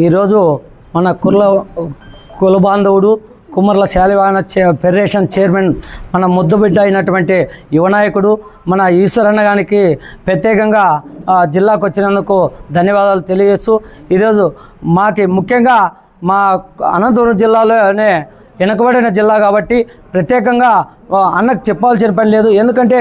ఈరోజు మన కుల కుల బాంధవుడు కుమ్మర్ల శాలివాన చే ఫెడరేషన్ చైర్మన్ మన ముద్దుబిడ్డ అయినటువంటి యువనాయకుడు మన ఈశ్వరన్న గారికి ప్రత్యేకంగా ఆ, జిల్లాకు వచ్చినందుకు ధన్యవాదాలు తెలియజేస్తూ ఈరోజు మాకి ముఖ్యంగా మా అనంతపురం జిల్లాలోనే వెనుకబడిన జిల్లా కాబట్టి ప్రత్యేకంగా అన్నకు చెప్పాల్సిన పని లేదు. ఎందుకంటే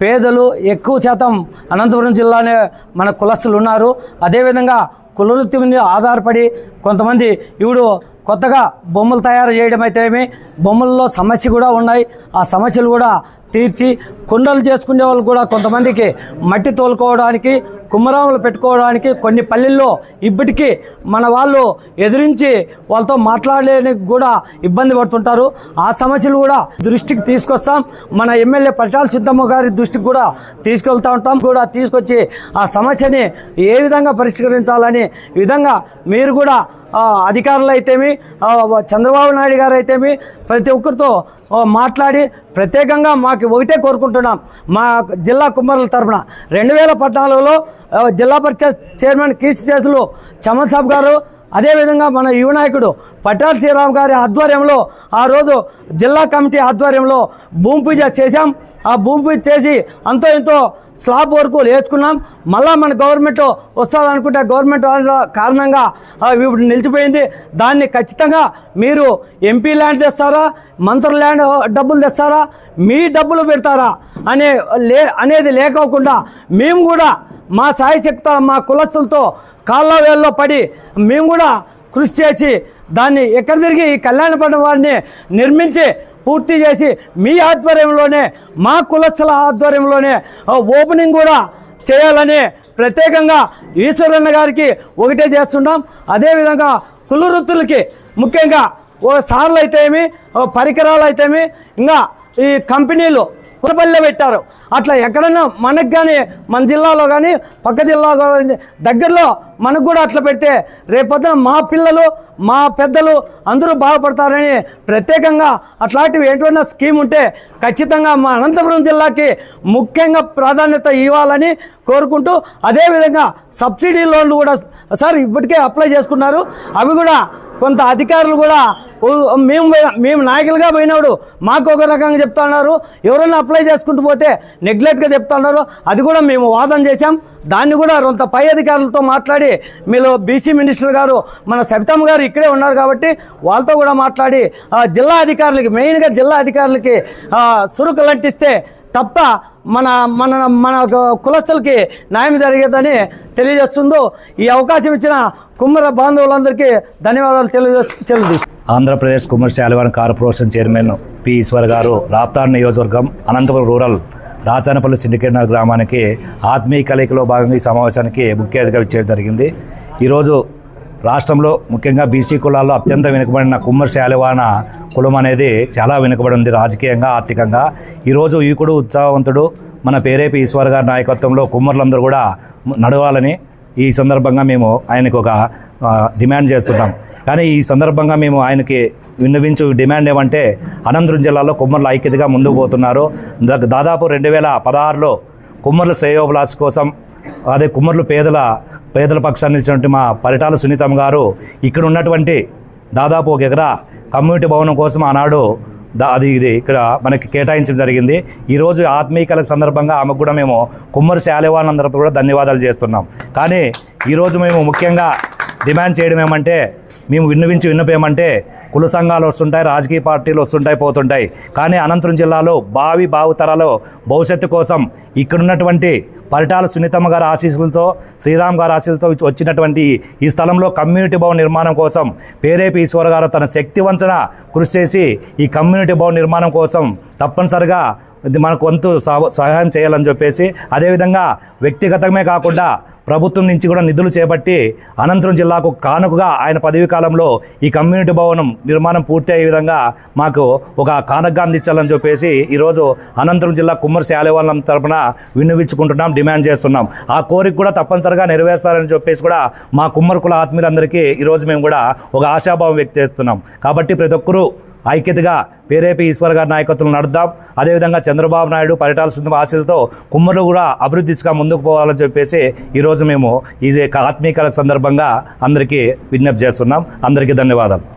పేదలు ఎక్కువ శాతం అనంతపురం జిల్లానే మన కులస్తులు ఉన్నారు అదేవిధంగా కులవృత్తి మీద ఆధారపడి కొంతమంది ఇప్పుడు కొత్తగా బొమ్మలు తయారు చేయడం అయితే ఏమి బొమ్మల్లో సమస్య కూడా ఉన్నాయి. ఆ సమస్యలు కూడా తీర్చి కుండలు చేసుకునే వాళ్ళు కూడా కొంతమందికి మట్టి తోలుకోవడానికి కుమ్మరాములు పెట్టుకోవడానికి కొన్ని పల్లెల్లో ఇప్పటికీ మన వాళ్ళు ఎదిరించి వాళ్ళతో మాట్లాడలేనికి కూడా ఇబ్బంది పడుతుంటారు. ఆ సమస్యలు కూడా దృష్టికి తీసుకొస్తాం. మన ఎమ్మెల్యే పట్టాల సిద్ధమ్మ గారి దృష్టికి కూడా తీసుకెళ్తా ఉంటాం. కూడా తీసుకొచ్చి ఆ సమస్యని ఏ విధంగా పరిష్కరించాలని విధంగా మీరు కూడా అధికారులు అయితేమి చంద్రబాబు నాయుడు గారు అయితేమి ప్రతి ఒక్కరితో మాట్లాడి ప్రత్యేకంగా మాకు ఒకటే కోరుకుంటున్నాం. మా జిల్లా కుమ్మరుల తరపున రెండు వేల పద్నాలుగులో జిల్లా పరిషత్ చైర్మన్ కీర్తి చేతులు చమన్ సాబ్ గారు అదేవిధంగా మన యువ నాయకుడు పట్టాల శ్రీరామ్ గారి ఆధ్వర్యంలో ఆ రోజు జిల్లా కమిటీ ఆధ్వర్యంలో భూమి పూజ చేశాం. ఆ భూమి పూజ చేసి అంతో ఎంతో స్లాబ్ వరకు లేచుకున్నాం. మళ్ళా మన గవర్నమెంట్ వస్తుంది అనుకుంటే గవర్నమెంట్ కారణంగా ఇప్పుడు నిలిచిపోయింది. దాన్ని ఖచ్చితంగా మీరు ఎంపీ ల్యాండ్ తెస్తారా మంత్రి ల్యాండ్ డబ్బులు తెస్తారా మీ డబ్బులు పెడతారా అనే లే అనేది లేకోకుండా మేము కూడా మా సాయశక్త మా కులస్తులతో కాళ్ళ వేల్లో పడి మేము కూడా కృషి చేసి దాన్ని ఎక్కడ తిరిగి ఈ కళ్యాణపట్నం వారిని నిర్మించి పూర్తి చేసి మీ ఆధ్వర్యంలోనే మా కులస్తుల ఆధ్వర్యంలోనే ఓపెనింగ్ కూడా చేయాలని ప్రత్యేకంగా ఈశ్వరన్న గారికి ఒకటే చేస్తున్నాం. అదేవిధంగా కుల వృత్తులకి ముఖ్యంగా ఓ సార్లు అయితేమి పరికరాలు అయితేమి ఇంకా ఈ కంపెనీలు కురపల్లిలో పెట్టారు. అట్లా ఎక్కడైనా మనకు కానీ మన జిల్లాలో కానీ పక్క జిల్లాలో కానీ దగ్గరలో మనకు కూడా అట్లా పెడితే రేపొద్దున మా పిల్లలు మా పెద్దలు అందరూ బాగుపడతారని ప్రత్యేకంగా అట్లాంటివి ఎటువంటి స్కీమ్ ఉంటే ఖచ్చితంగా మా అనంతపురం జిల్లాకి ముఖ్యంగా ప్రాధాన్యత ఇవ్వాలని కోరుకుంటూ అదేవిధంగా సబ్సిడీ లోన్లు కూడా సార్ ఇప్పటికే అప్లై చేసుకున్నారు. అవి కూడా కొంత అధికారులు కూడా మేము పోయి- మేము నాయకులుగా పోయినాడు మాకు ఒక రకంగా చెప్తా ఉన్నారు. ఎవరైనా అప్లై చేసుకుంటూ పోతే నెగ్లెక్ట్గా చెప్తా ఉన్నారు. అది కూడా మేము వాదన చేశాం. దాన్ని కూడా కొంత పై అధికారులతో మాట్లాడి మీరు బీసీ మినిస్టర్ గారు మన సబితమ్మ గారు ఇక్కడే ఉన్నారు కాబట్టి వాళ్ళతో కూడా మాట్లాడి జిల్లా అధికారులకి మెయిన్గా జిల్లా అధికారులకి సురుకు లంటిస్తే తప్ప మన మన మన కులస్తులకి న్యాయం జరిగేదని తెలియజేస్తుందో ఈ అవకాశం ఇచ్చిన కుమ్మర బాంధవులందరికీ ధన్యవాదాలు తెలియజేస్తూ తెలియజేస్తున్నాను Andhra Pradesh Kummara Shalivahana corporation chairman P Eshwar గారు రాప్తార్ నియోజకవర్గం అనంతపురం రూరల్ రాచానపల్లి సిండికేట్ గ్రామానికి ఆత్మీయ కలయికలో భాగంగా ఈ సమావేశానికి ముఖ్య అధికారి చేయడం జరిగింది. ఈరోజు రాష్ట్రంలో ముఖ్యంగా బీసీ కులాల్లో అత్యంత వెనుకబడిన కుమ్మర్ శాలివాన కులం అనేది చాలా వెనుకబడి ఉంది రాజకీయంగా ఆర్థికంగా. ఈరోజు యువకుడు ఉత్సాహవంతుడు మన పేరేపి ఈశ్వర్ గారి నాయకత్వంలో కుమ్మర్లందరూ కూడా నడవాలని ఈ సందర్భంగా మేము ఆయనకు ఒక డిమాండ్ చేస్తున్నాం. కానీ ఈ సందర్భంగా మేము ఆయనకి విన్నవించు డిమాండ్ ఏమంటే అనంతరం జిల్లాలో కుమ్మర్ల ఐక్యతగా ముందుకు పోతున్నారు. దాదాపు రెండు వేల పదహారులో కుమ్మర్ల శ్రేయోభిలాష్ కోసం అదే కుమ్మర్లు పేదల పేదల పక్షాన్ని ఇచ్చినటువంటి మా పరిటాల సునీతమ్మ గారు ఇక్కడ ఉన్నటువంటి దాదాపు ఒక ఎకరా కమ్యూనిటీ భవనం కోసం ఆనాడు దా అది ఇది ఇక్కడ మనకి కేటాయించడం జరిగింది. ఈరోజు ఆత్మీయకల సందర్భంగా ఆమెకు కూడా మేము కుమ్మరి శాలేవాళ్ళందరూ కూడా ధన్యవాదాలు చేస్తున్నాం. కానీ ఈరోజు మేము ముఖ్యంగా డిమాండ్ చేయడం ఏమంటే మేము విన్నవించి విన్నపేమంటే కుల సంఘాలు వస్తుంటాయి రాజకీయ పార్టీలు వస్తుంటాయి పోతుంటాయి. కానీ అనంతపురం జిల్లాలో భావి భావితరాలు భవిష్యత్తు కోసం ఇక్కడున్నటువంటి పరిటాల సునీతమ్మ గారి ఆశీస్సులతో శ్రీరామ్ గారి ఆశీస్సులతో వచ్చినటువంటి ఈ స్థలంలో కమ్యూనిటీ భవన్ నిర్మాణం కోసం పేరేపి ఈశ్వర్ గారు తన శక్తివంచన కృషి చేసి ఈ కమ్యూనిటీ భవన్ నిర్మాణం కోసం తప్పనిసరిగా మనకు వంతు సహ- సహాయం చేయాలని చెప్పేసి అదేవిధంగా వ్యక్తిగతమే కాకుండా ప్రభుత్వం నుంచి కూడా నిధులు చేపట్టి అనంతపురం జిల్లాకు కానుకగా ఆయన పదవీ కాలంలో ఈ కమ్యూనిటీ భవనం నిర్మాణం పూర్తి అయ్యే విధంగా మాకు ఒక కానుకగా అందించాలని చెప్పేసి ఈరోజు అనంతపురం జిల్లా కుమ్మరి శాలవాళ్ళం తరపున విన్నవించుకుంటున్నాం డిమాండ్ చేస్తున్నాం. ఆ కోరిక కూడా తప్పనిసరిగా నెరవేర్చాలని చెప్పేసి కూడా మా కుమ్మరి కుల ఆత్మీయులందరికీ ఈరోజు మేము కూడా ఒక ఆశాభావం వ్యక్తం చేస్తున్నాం. కాబట్టి ప్రతి ఒక్కరూ ఐక్యతగా పేరేపీ ఈశ్వర్ గారి నాయకత్వంలో నడుద్దాం. అదేవిధంగా చంద్రబాబు నాయుడు పరిటాల సుందర ఆశలతో కుమ్మరులు కూడా అభివృద్ధి దిశగా ముందుకు పోవాలని చెప్పేసి ఈరోజు మేము ఈ ఆత్మీయ సందర్భంగా అందరికీ విజ్ఞప్తి చేస్తున్నాం. అందరికీ ధన్యవాదాలు.